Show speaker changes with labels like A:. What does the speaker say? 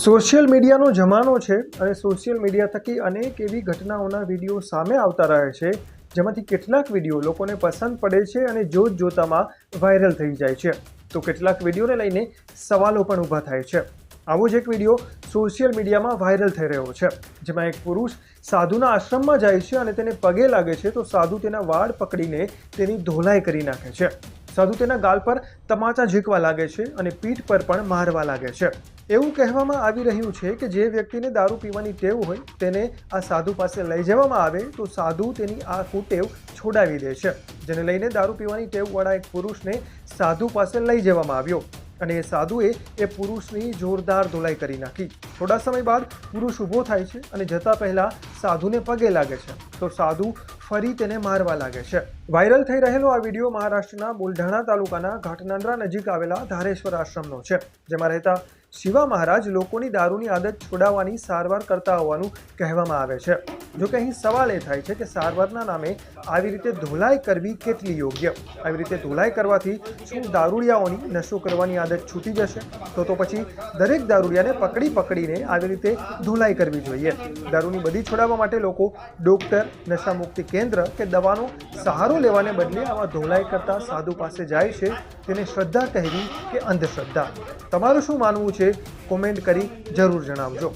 A: Social મીડિયાનો જમાનો છે અને સોશિયલ મીડિયા થકી અનેક એવી ઘટનાઓના વીડિયો સામે આવતા રહે છે, જેમાંથી કેટલાક વીડિયો લોકોને પસંદ પડે છે અને જોત જોતામાં વાયરલ થઈ જાય છે. તો કેટલાક વિડીયોને લઈને સવાલો પણ ઊભા થાય છે. આવો જ એક વીડિયો સોશિયલ મીડિયામાં વાયરલ થઈ રહ્યો છે, જેમાં એક પુરુષ સાધુના આશ્રમમાં જાય છે અને તેને પગે લાગે છે, તો સાધુ તેના વાળ પકડીને તેની ધોલાઈ કરી નાખે છે. સાધુ તેના ગાલ પર તમાચા ઝીકવા લાગે છે અને પીઠ પર પણ મારવા લાગે છે. એવું કહેવામાં આવી રહ્યું છે કે જે વ્યક્તિને દારૂ પીવાની ટેવ હોય તેને આ સાધુ પાસે લઈ જવામાં આવે તો સાધુ તેની આ કુટેવ છોડાવી દે છે. જેને લઈને દારૂ પીવાની ટેવવાળા એક પુરુષને સાધુ પાસે લઈ જવામાં આવ્યો અને એ સાધુએ એ પુરુષની જોરદાર ધોલાઈ કરી નાખી. થોડા સમય બાદ પુરુષ ઊભો થાય છે અને જતા પહેલાં સાધુને પગે લાગે છે. તો સાધુ ફરી તેને મારવા લાગે છે. વાયરલ થઈ રહેલો આ વીડિયો મહારાષ્ટ્રના બુલઢાણા તાલુકાના ઘાટનાંદ્રા નજીક આવેલા ધારેશ્વર આશ્રમનો છે, જેમાં રહેતા શિવા મહારાજ લોકોની દારૂની આદત છોડાવવાની સારવાર કરતા હોવાનું કહેવામાં આવે છે. જો કે અહીં સવાલ એ થાય છે કે સારવારના નામે આવી રીતે ધોલાઈ કરવી કેટલી યોગ્ય? આવી રીતે ધોલાઈ કરવાથી શું દારૂડિયાઓની નશો કરવાની આદત છૂટી જશે? તો તો પછી દરેક દારૂડિયાને પકડી પકડીને આવી રીતે ધોલાઈ કરવી જોઈએ. દારૂની બધી છોડાવવા માટે લોકો ડોક્ટર, નશામુક્તિ કેન્દ્ર કે દવાનો સહારો લેવાને બદલે આવા ધોલાઈ કરતા સાધુ પાસે જાય છે. તેને શ્રદ્ધા કહેવી કે અંધશ્રદ્ધા? તમારું શું માનવું છે કોમેન્ટ કરી જરૂર જણાવજો.